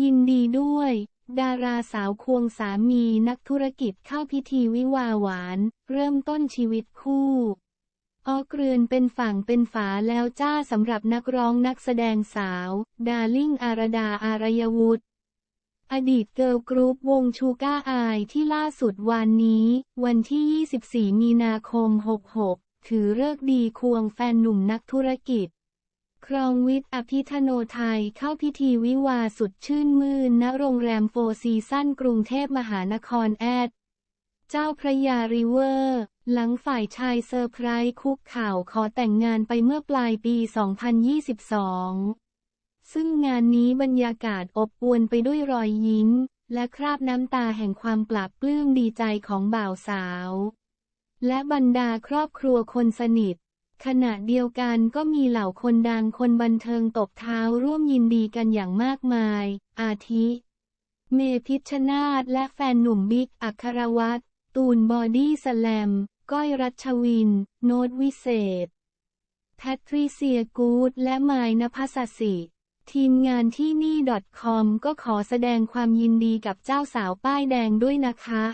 ยินดีด้วย ดาราสาวควงสามีนักธุรกิจเข้าพิธีวิวาหวาน เริ่มต้นชีวิตคู่ออกเรือนเป็นฝั่งเป็นฝาแล้วจ้าสำหรับนักร้องนักแสดงสาว ดาริ่งอารดาอารยวุฒอดีตเกิร์ลกรุ๊ปวงชูก้าอายที่ล่าสุดวันนี้ วันที่ 24 มีนาคม 66 ถือเลิกดีควงแฟนหนุ่มนักธุรกิจ ครองวิทย์อภิธโนไทยเข้าพิธีวิวาสุดชื่นมื่นณโรงแรมโฟร์ซีซั่นกรุงเทพมหานครแอด เจ้าพระยาริเวอร์ หลังฝ่ายชายเซอร์ไพรส์คุกข่าวขอแต่งงานไปเมื่อปลายปี 2022 ซึ่งงานนี้บรรยากาศอบอวลไปด้วยรอยยิ้ม และคราบน้ำตาแห่งความปลาบปลื้มดีใจของบ่าวสาว และบรรดาครอบครัวคนสนิท ขณะเดียวกันก็มีเหล่าคนดังคนบันเทิงตบเท้าร่วมยินดีกันอย่างมากมาย อาทิ เมพิชนาธและแฟนหนุ่มบิ๊กอัครวัตรตูนบอดี้สแลม ก้อยรัชวิน โนตวิเศษ แพทริเซียกูดและไมายนภัสสิ ทีมงานที่นี่ .com ก็ขอแสดงความยินดีกับเจ้าสาวป้ายแดงด้วยนะคะ